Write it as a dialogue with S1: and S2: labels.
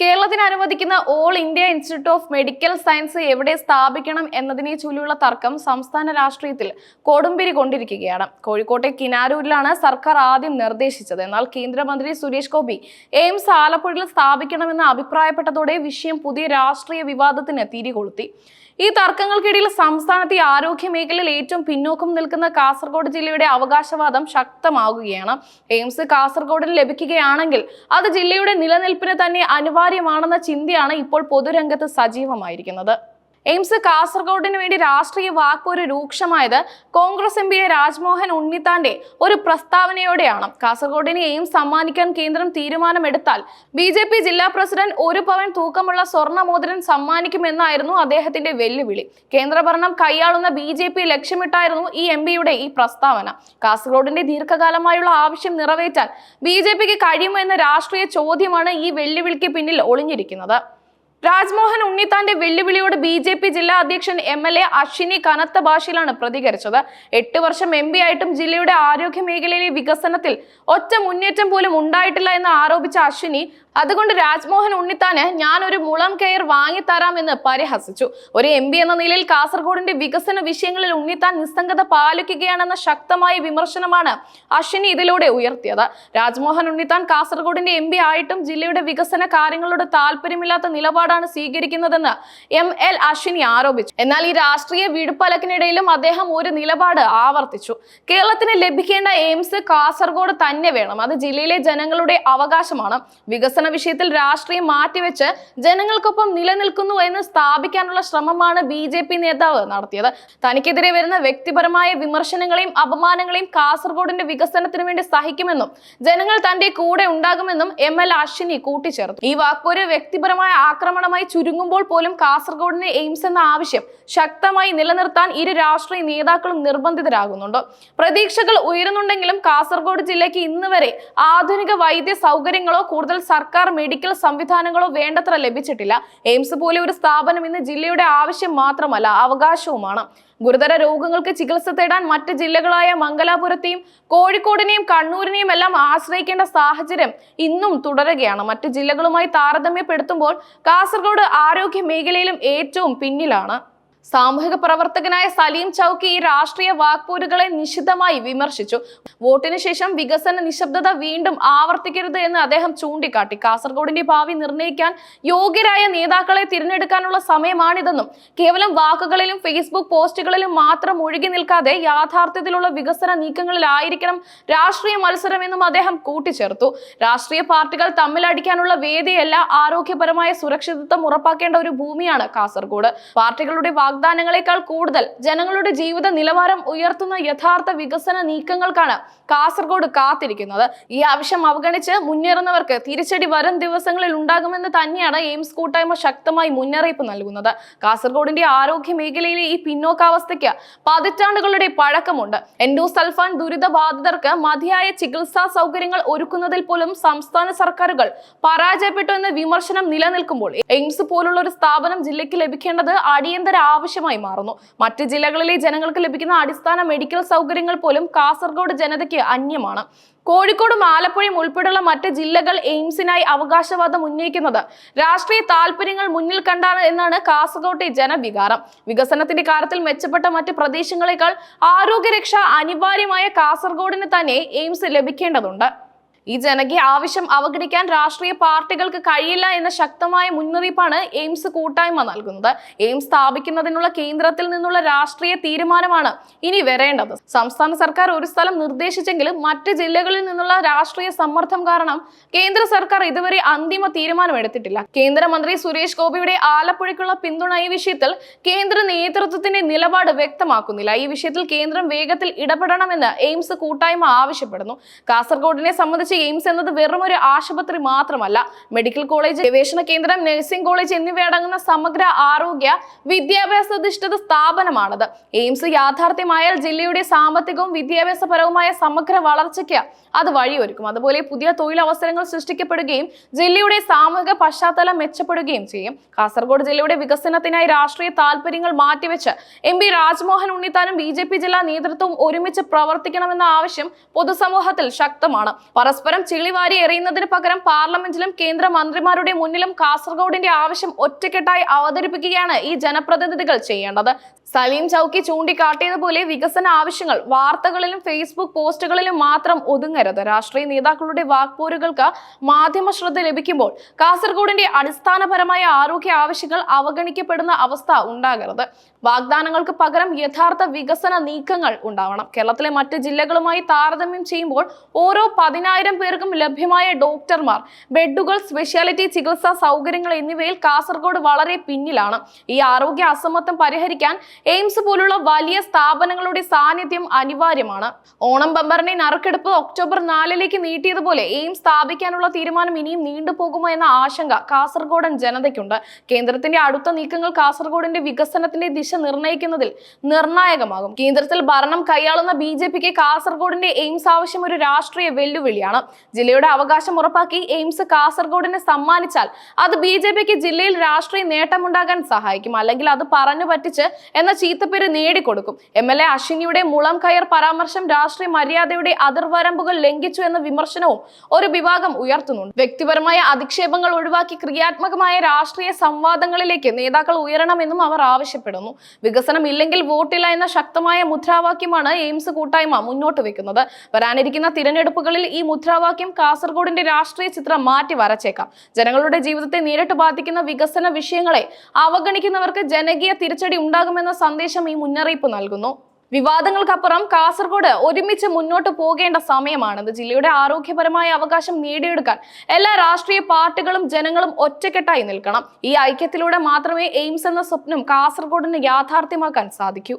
S1: കേരളത്തിന് അനുവദിക്കുന്ന all India institute of medical science എവിടെ സ്ഥാപിക്കണം എന്നതിനെ ചൊല്ലിയുള്ള തർക്കം സംസ്ഥാന രാഷ്ട്രീയത്തിൽ കൊടുമ്പിരി കൊണ്ടിരിക്കുകയാണ്. കോഴിക്കോട്ടെ കിനാരൂരിലാണ് സർക്കാർ ആദ്യം നിർദ്ദേശിച്ചത്. എന്നാൽ കേന്ദ്രമന്ത്രി സുരേഷ് ഗോപി എയിംസ് ആലപ്പുഴയിൽ സ്ഥാപിക്കണമെന്ന് അഭിപ്രായപ്പെട്ടതോടെ വിഷയം പുതിയ രാഷ്ട്രീയ വിവാദത്തിന് തിരികൊളുത്തി. ഈ തർക്കങ്ങൾക്കിടയിൽ സംസ്ഥാനത്തെ ആരോഗ്യ മേഖലയിൽ ഏറ്റവും പിന്നോക്കം നിൽക്കുന്ന കാസർഗോഡ് ജില്ലയുടെ അവകാശവാദം ശക്തമാകുകയാണ്. എയിംസ് കാസർഗോഡിന് ലഭിക്കുകയാണെങ്കിൽ അത് ജില്ലയുടെ നിലനിൽപ്പിന് തന്നെ അനിവാര്യമാണെന്ന ചിന്തയാണ് ഇപ്പോൾ പൊതുരംഗത്ത് സജീവമായിരിക്കുന്നത്. എയിംസ് കാസർഗോഡിന് വേണ്ടി രാഷ്ട്രീയ വാക്പോര് രൂക്ഷമായത് കോൺഗ്രസ് എം പി രാജ്മോഹൻ ഉണ്ണിത്താന്റെ ഒരു പ്രസ്താവനയോടെയാണ്. കാസർഗോഡിന് എയിംസ് സമ്മാനിക്കാൻ കേന്ദ്രം തീരുമാനമെടുത്താൽ ബി ജെ പി ജില്ലാ പ്രസിഡന്റ് ഒരു പവൻ തൂക്കമുള്ള സ്വർണമോതിരൻ സമ്മാനിക്കുമെന്നായിരുന്നു അദ്ദേഹത്തിന്റെ വെല്ലുവിളി. കേന്ദ്രഭരണം കൈയാളുന്ന ബി ജെ പി ലക്ഷ്യമിട്ടായിരുന്നു ഈ എം പിയുടെ ഈ പ്രസ്താവന. കാസർഗോഡിന്റെ ദീർഘകാലമായുള്ള ആവശ്യം നിറവേറ്റാൻ ബി ജെ പിക്ക് കഴിയുമോ എന്ന രാഷ്ട്രീയ ചോദ്യമാണ് ഈ വെല്ലുവിളിക്ക് പിന്നിൽ ഒളിഞ്ഞിരിക്കുന്നത്. രാജ്മോഹൻ ഉണ്ണിത്താന്റെ വെല്ലുവിളിയോട് ബി ജെ പി ജില്ലാ അധ്യക്ഷൻ എം എൽ എ അശ്വിനി കനത്ത ഭാഷയിലാണ് പ്രതികരിച്ചത്. എട്ട് വർഷം എം പി ആയിട്ടും ജില്ലയുടെ ആരോഗ്യ മേഖലയിലെ വികസനത്തിൽ ഒറ്റ മുന്നേറ്റം പോലും ഉണ്ടായിട്ടില്ല എന്ന് ആരോപിച്ച അശ്വിനി അതുകൊണ്ട് രാജ്മോഹൻ ഉണ്ണിത്താന് ഞാനൊരു മുളം കെയർ വാങ്ങിത്തരാമെന്ന് പരിഹസിച്ചു. ഒരു എം എന്ന നിലയിൽ കാസർഗോഡിന്റെ വികസന വിഷയങ്ങളിൽ ഉണ്ണിത്താൻ നിസ്സംഗത പാലിക്കുകയാണെന്ന ശക്തമായ വിമർശനമാണ് അശ്വിനി ഇതിലൂടെ ഉയർത്തിയത്. രാജ്മോഹൻ ഉണ്ണിത്താൻ കാസർഗോഡിന്റെ എം ആയിട്ടും ജില്ലയുടെ വികസന കാര്യങ്ങളോട് താല്പര്യമില്ലാത്ത നിലപാടാണ് സ്വീകരിക്കുന്നതെന്ന് എം എൽ അശ്വിനി ആരോപിച്ചു. എന്നാൽ ഈ രാഷ്ട്രീയ വീടുപ്പലക്കിനിടയിലും അദ്ദേഹം ഒരു നിലപാട് ആവർത്തിച്ചു. കേരളത്തിന് ലഭിക്കേണ്ട എയിംസ് കാസർഗോഡ് തന്നെ വേണം. അത് ജില്ലയിലെ ജനങ്ങളുടെ അവകാശമാണ്. വികസന വിഷയത്തിൽ രാഷ്ട്രീയം മാറ്റിവെച്ച് ജനങ്ങൾക്കൊപ്പം നിലനിൽക്കുന്നു എന്ന് സ്ഥാപിക്കാനുള്ള ശ്രമമാണ് ബി ജെ പി നേതാവ് നടത്തിയത്. തനിക്കെതിരെ വരുന്ന വ്യക്തിപരമായ വിമർശനങ്ങളെയും അപമാനങ്ങളെയും കാസർഗോഡിന്റെ വികസനത്തിന് വേണ്ടി സഹിക്കുമെന്നും ജനങ്ങൾ തന്റെ കൂടെ ഉണ്ടാകുമെന്നും എം എൽ അശ്വിനി കൂട്ടിച്ചേർത്തു. ഈ വാക്കൊരു വ്യക്തിപരമായ ആക്രമണമായി ചുരുങ്ങുമ്പോൾ പോലും കാസർഗോഡിനെ എയിംസ് എന്ന ആവശ്യം ശക്തമായി നിലനിർത്താൻ ഇരു രാഷ്ട്രീയ നേതാക്കളും നിർബന്ധിതരാകുന്നുണ്ട്. പ്രതീക്ഷകൾ ഉയരുന്നുണ്ടെങ്കിലും കാസർഗോഡ് ജില്ലയ്ക്ക് ഇന്ന് വരെ ആധുനിക വൈദ്യ സൗകര്യങ്ങളോ കൂടുതൽ സർക്കാർ മെഡിക്കൽ സംവിധാനങ്ങളോ വേണ്ടത്ര ലഭിച്ചിട്ടില്ല. എയിംസ് പോലെ ഒരു സ്ഥാപനം ഇന്ന് ജില്ലയുടെ ആവശ്യം മാത്രമല്ല അവകാശവുമാണ്. ഗുരുതര രോഗങ്ങൾക്ക് ചികിത്സ തേടാൻ മറ്റ് ജില്ലകളായ മംഗലാപുരത്തെയും കോഴിക്കോടിനെയും കണ്ണൂരിനെയും എല്ലാം ആശ്രയിക്കേണ്ട സാഹചര്യം ഇന്നും തുടരുകയാണ്. മറ്റ് ജില്ലകളുമായി താരതമ്യപ്പെടുത്തുമ്പോൾ കാസർഗോഡ് ആരോഗ്യ മേഖലയിലും ഏറ്റവും പിന്നിലാണ്. സാമൂഹിക പ്രവർത്തകനായ സലീം ചൌക്കി ഈ രാഷ്ട്രീയ വാക്പോരുകളെ നിശിതമായി വിമർശിച്ചു. വോട്ടിന് ശേഷം വികസന നിശബ്ദത വീണ്ടും ആവർത്തിക്കരുത് എന്ന് അദ്ദേഹം ചൂണ്ടിക്കാട്ടി. കാസർഗോഡിന്റെ ഭാവി നിർണയിക്കാൻ യോഗ്യരായ നേതാക്കളെ തിരഞ്ഞെടുക്കാനുള്ള സമയമാണിതെന്നും കേവലം വാക്കുകളിലും ഫേസ്ബുക്ക് പോസ്റ്റുകളിലും മാത്രം ഒഴുകി നിൽക്കാതെ യാഥാർത്ഥ്യത്തിലുള്ള വികസന നീക്കങ്ങളിലായിരിക്കണം രാഷ്ട്രീയ മത്സരമെന്നും അദ്ദേഹം കൂട്ടിച്ചേർത്തു. രാഷ്ട്രീയ പാർട്ടികൾ തമ്മിലടിക്കാനുള്ള വേദിയല്ല ആരോഗ്യപരമായ സുരക്ഷിതത്വം ഉറപ്പാക്കേണ്ട ഒരു ഭൂമിയാണ് കാസർഗോഡ്. പാർട്ടികളുടെ വാഗ്ദാനങ്ങളെക്കാൾ കൂടുതൽ ജനങ്ങളുടെ ജീവിത നിലവാരം ഉയർത്തുന്ന യഥാർത്ഥ വികസന നീക്കങ്ങൾക്കാണ് കാസർഗോഡ് കാത്തിരിക്കുന്നത്. ഈ ആവശ്യം അവഗണിച്ച് മുന്നേറുന്നവർക്ക് തിരിച്ചടി വരും ദിവസങ്ങളിൽ ഉണ്ടാകുമെന്ന് തന്നെയാണ് എയിംസ് കൂട്ടായ്മ ശക്തമായി മുന്നറിയിപ്പ് നൽകുന്നത്. കാസർഗോഡിന്റെ ആരോഗ്യ മേഖലയിലെ ഈ പിന്നോക്കാവസ്ഥയ്ക്ക് പതിറ്റാണ്ടുകളുടെ പഴക്കമുണ്ട്. എൻഡോസൾഫാൻ ദുരിതബാധിതർക്ക് മതിയായ ചികിത്സാ സൗകര്യങ്ങൾ ഒരുക്കുന്നതിൽ പോലും സംസ്ഥാന സർക്കാരുകൾ പരാജയപ്പെട്ടു എന്ന വിമർശനം നിലനിൽക്കുമ്പോൾ എയിംസ് പോലുള്ള ഒരു സ്ഥാപനം ജില്ലയ്ക്ക് ലഭിക്കേണ്ടത് അടിയന്തര ആവശ്യമായി മാറുന്നു. മറ്റ് ജില്ലകളിലെ ജനങ്ങൾക്ക് ലഭിക്കുന്ന അടിസ്ഥാന മെഡിക്കൽ സൗകര്യങ്ങൾ പോലും കാസർഗോഡ് ജനതയ്ക്ക് അന്യമാണ്. കോഴിക്കോടും ആലപ്പുഴയും ഉൾപ്പെടെയുള്ള മറ്റ് ജില്ലകൾ എയിംസിനായി അവകാശവാദം ഉന്നയിക്കുന്നത് രാഷ്ട്രീയ താല്പര്യങ്ങൾ മുന്നിൽ കണ്ടാണ് എന്നാണ് കാസർഗോട്ടെ ജനവികാരം. വികസനത്തിന്റെ കാര്യത്തിൽ മെച്ചപ്പെട്ട മറ്റ് പ്രദേശങ്ങളെക്കാൾ ആരോഗ്യരക്ഷ അനിവാര്യമായ കാസർഗോഡിന് തന്നെ എയിംസ് ലഭിക്കേണ്ടതുണ്ട്. ഈ ജനകീയ ആവശ്യം അവഗണിക്കാൻ രാഷ്ട്രീയ പാർട്ടികൾക്ക് കഴിയില്ല എന്ന ശക്തമായ മുന്നറിയിപ്പാണ് എയിംസ് കൂട്ടായ്മ നൽകുന്നത്. എയിംസ് സ്ഥാപിക്കുന്നതിനുള്ള കേന്ദ്രത്തിൽ നിന്നുള്ള രാഷ്ട്രീയ തീരുമാനമാണ് ഇനി വരേണ്ടത്. സംസ്ഥാന സർക്കാർ ഒരു സ്ഥലം നിർദ്ദേശിച്ചെങ്കിലും മറ്റ് ജില്ലകളിൽ നിന്നുള്ള രാഷ്ട്രീയ സമ്മർദ്ദം കാരണം കേന്ദ്ര സർക്കാർ ഇതുവരെ അന്തിമ തീരുമാനം എടുത്തിട്ടില്ല കേന്ദ്രമന്ത്രി സുരേഷ് ഗോപിയുടെ ആലപ്പുഴയ്ക്കുള്ള പിന്തുണ ഈ വിഷയത്തിൽ കേന്ദ്ര നേതൃത്വത്തിന്റെ നിലപാട് വ്യക്തമാക്കുന്നില്ല. ഈ വിഷയത്തിൽ കേന്ദ്രം വേഗത്തിൽ ഇടപെടണമെന്ന് എയിംസ് കൂട്ടായ്മ ആവശ്യപ്പെടുന്നു. കാസർഗോഡിനെ സംബന്ധിച്ച് എയിംസ് എന്നത് വെറും ഒരു ആശുപത്രി മാത്രമല്ല. മെഡിക്കൽ കോളേജ് ഗവേഷണ കേന്ദ്രം നഴ്സിംഗ് കോളേജ് എന്നിവയടങ്ങുന്ന സമഗ്ര ആരോഗ്യ വിദ്യാഭ്യാസ അധിഷ്ഠിത സ്ഥാപനമാണത്. എയിംസ് യാഥാർത്ഥ്യമായാൽ ജില്ലയുടെ സാമ്പത്തികവും വിദ്യാഭ്യാസപരവുമായ സമഗ്ര വളർച്ചയ്ക്ക് അത് വഴിയൊരുക്കും. അതുപോലെ പുതിയ തൊഴിലവസരങ്ങൾ സൃഷ്ടിക്കപ്പെടുകയും ജില്ലയുടെ സാമൂഹിക പശ്ചാത്തലം മെച്ചപ്പെടുകയും ചെയ്യും. കാസർഗോഡ് ജില്ലയുടെ വികസനത്തിനായി രാഷ്ട്രീയ താല്പര്യങ്ങൾ മാറ്റിവെച്ച് എം പി രാജ്മോഹൻ ഉണ്ണിത്താനും ബി ജെ പി ജില്ലാ നേതൃത്വവും ഒരുമിച്ച് പ്രവർത്തിക്കണമെന്ന ആവശ്യം പൊതുസമൂഹത്തിൽ ശക്തമാണ്. പരസ്പരം ചിളിവാരി എറിയുന്നതിന് പകരം പാർലമെന്റിലും കേന്ദ്ര മന്ത്രിമാരുടെ മുന്നിലും കാസർഗോഡിന്റെ ആവശ്യം ഒറ്റക്കെട്ടായി അവതരിപ്പിക്കുകയാണ് ഈ ജനപ്രതിനിധികൾ ചെയ്യേണ്ടത്. സലീം ചൌക്കി ചൂണ്ടിക്കാട്ടിയതുപോലെ വികസന ആവശ്യങ്ങൾ വാർത്തകളിലും ഫേസ്ബുക്ക് പോസ്റ്റുകളിലും മാത്രം ഒതുങ്ങരുത്. രാഷ്ട്രീയ നേതാക്കളുടെ വാക്പോരുകൾക്ക് മാധ്യമ ശ്രദ്ധ ലഭിക്കുമ്പോൾ കാസർഗോഡിന്റെ അടിസ്ഥാനപരമായ ആരോഗ്യ ആവശ്യങ്ങൾ അവഗണിക്കപ്പെടുന്ന അവസ്ഥ ഉണ്ടാകരുത്. വാഗ്ദാനങ്ങൾക്ക് പകരം യഥാർത്ഥ വികസന നീക്കങ്ങൾ ഉണ്ടാവണം. കേരളത്തിലെ മറ്റ് ജില്ലകളുമായി താരതമ്യം ചെയ്യുമ്പോൾ ഓരോ പതിനായിരം പേർക്കും ലഭ്യമായ ഡോക്ടർമാർ ബെഡുകൾ സ്പെഷ്യാലിറ്റി ചികിത്സാ സൗകര്യങ്ങൾ എന്നിവയിൽ കാസർഗോഡ് വളരെ പിന്നിലാണ്. ഈ ആരോഗ്യ അസമത്വം പരിഹരിക്കാൻ എയിംസ് പോലുള്ള വലിയ സ്ഥാപനങ്ങളുടെ സാന്നിധ്യം അനിവാര്യമാണ്. ഓണം ബമ്പറിനെ നറുക്കെടുപ്പ് ഒക്ടോബർ നാലിലേക്ക് നീട്ടിയതുപോലെ എയിംസ് സ്ഥാപിക്കാനുള്ള തീരുമാനം ഇനിയും നീണ്ടുപോകുമോ എന്ന ആശങ്ക കാസർഗോഡൻ ജനതയ്ക്കുണ്ട്. കേന്ദ്രത്തിന്റെ അടുത്ത നീക്കങ്ങൾ കാസർഗോഡിന്റെ വികസനത്തിന്റെ നിർണയിക്കുന്നതിൽ നിർണായകമാകും. കേന്ദ്രത്തിൽ ഭരണം കൈയാളുന്ന ബി ജെ പിക്ക് കാസർഗോഡിന്റെ എയിംസ് ആവശ്യം ഒരു രാഷ്ട്രീയ വെല്ലുവിളിയാണ്. ജില്ലയുടെ അവകാശം ഉറപ്പാക്കി എയിംസ് കാസർഗോഡിനെ സമ്മാനിച്ചാൽ അത് ബി ജെ പിക്ക് ജില്ലയിൽ രാഷ്ട്രീയ നേട്ടമുണ്ടാകാൻ സഹായിക്കും. അല്ലെങ്കിൽ അത് പറഞ്ഞു പറ്റിച്ച് എന്ന ചീത്തപ്പേര് നേടിക്കൊടുക്കും. എം എൽ എ അശ്വിനിയുടെ മുളം കയർ പരാമർശം രാഷ്ട്രീയ മര്യാദയുടെ അതിർവരമ്പുകൾ ലംഘിച്ചു എന്ന വിമർശനവും ഒരു വിഭാഗം ഉയർത്തുന്നുണ്ട്. വ്യക്തിപരമായ അധിക്ഷേപങ്ങൾ ഒഴിവാക്കി ക്രിയാത്മകമായ രാഷ്ട്രീയ സംവാദങ്ങളിലേക്ക് നേതാക്കൾ ഉയരണമെന്നും അവർ ആവശ്യപ്പെടുന്നു. വികസനം ഇല്ലെങ്കിൽ വോട്ടില്ല എന്ന ശക്തമായ മുദ്രാവാക്യമാണ് എയിംസ് കൂട്ടായ്മ മുന്നോട്ട് വെക്കുന്നത്. വരാനിരിക്കുന്ന തിരഞ്ഞെടുപ്പുകളിൽ ഈ മുദ്രാവാക്യം കാസർഗോഡിന്റെ രാഷ്ട്രീയ ചിത്രം മാറ്റി വരച്ചേക്കാം. ജനങ്ങളുടെ ജീവിതത്തെ നേരിട്ട് ബാധിക്കുന്ന വികസന വിഷയങ്ങളെ അവഗണിക്കുന്നവർക്ക് ജനകീയ തിരിച്ചടി ഉണ്ടാകുമെന്ന സന്ദേശം ഈ മുന്നറിയിപ്പ് നൽകുന്നു. വിവാദങ്ങൾക്കപ്പുറം കാസർഗോഡ് ഒരുമിച്ച് മുന്നോട്ട് പോകേണ്ട സമയമാണിത്. ജില്ലയുടെ ആരോഗ്യപരമായ അവകാശം നേടിയെടുക്കാൻ എല്ലാ രാഷ്ട്രീയ പാർട്ടികളും ജനങ്ങളും ഒറ്റക്കെട്ടായി നിൽക്കണം. ഈ ഐക്യത്തിലൂടെ മാത്രമേ എയിംസ് എന്ന സ്വപ്നം കാസർഗോഡിന് യാഥാർത്ഥ്യമാക്കാൻ സാധിക്കൂ.